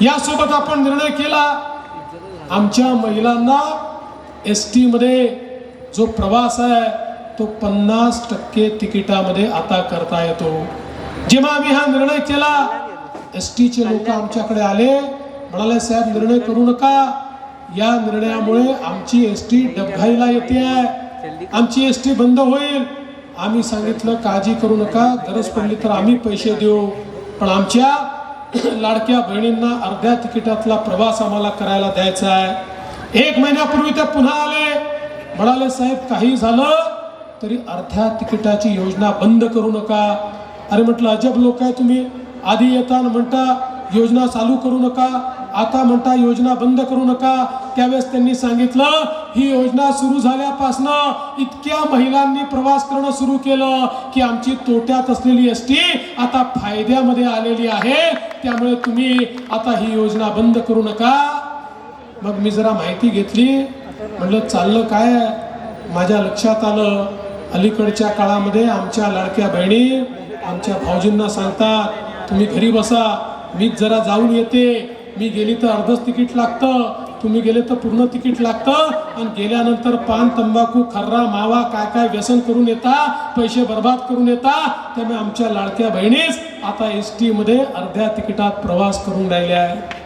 यासोबत आपण निर्णय केला. आमच्या महिलांना एस टीमध्ये जो प्रवास आहे तो पन्नास टक्के तिकिटामध्ये आता करता येतो. जेव्हा आम्ही हा निर्णय केला एस टीचे लोक आमच्याकडे आले. म्हणाले साहेब निर्णय करू नका. या निर्णयामुळे आमची एस टी डबघाईला येते आहे. आमची एस टी बंद होईल. आम्ही सांगितलं काळजी करू नका. गरज पडली तर आम्ही पैसे देऊ. पण आमच्या लाडक्या बहिणींना अर्ध्या तिकिटातला प्रवास आम्हाला करायला द्यायचा आहे. एक महिन्यापूर्वी ते पुन्हा आले. म्हणाले साहेब काही झालं? तरी अर्ध्या तिकिटाची योजना बंद करू नका. अरे म्हटलं अजब लोक आहे तुम्ही. आधी येताना म्हणता योजना चालू करू नका. आता म्हणता योजना बंद करू नका. त्यावेळेस त्यांनी सांगितलं ही योजना सुरू झाल्यापासनं इतक्या महिलांनी प्रवास करणं सुरू केलं की आमची तोट्यात असलेली एस टी आता फायद्यामध्ये आलेली आहे. त्यामुळे तुम्ही आता ही योजना बंद करू नका. मग मी जरा माहिती घेतली. म्हटलं चाललं काय? माझ्या लक्षात आलं अलीकडच्या काळामध्ये आमच्या लाडक्या बहिणी आमच्या भाऊजींना सांगतात तुम्ही घरी बसा मीच जरा जाऊन येते. मी गेली तर अर्धच तिकीट लागतं तुम्ही गेले तर पूर्ण तिकीट लागतं आणि गेल्यानंतर पान तंबाखू खर्रा मावा काय काय व्यसन करून येता पैसे बर्बाद करून येता त्यामुळे आमच्या लाडक्या बहिणीच आता एस टीमध्ये अर्ध्या तिकिटात प्रवास करून राहिल्या आहे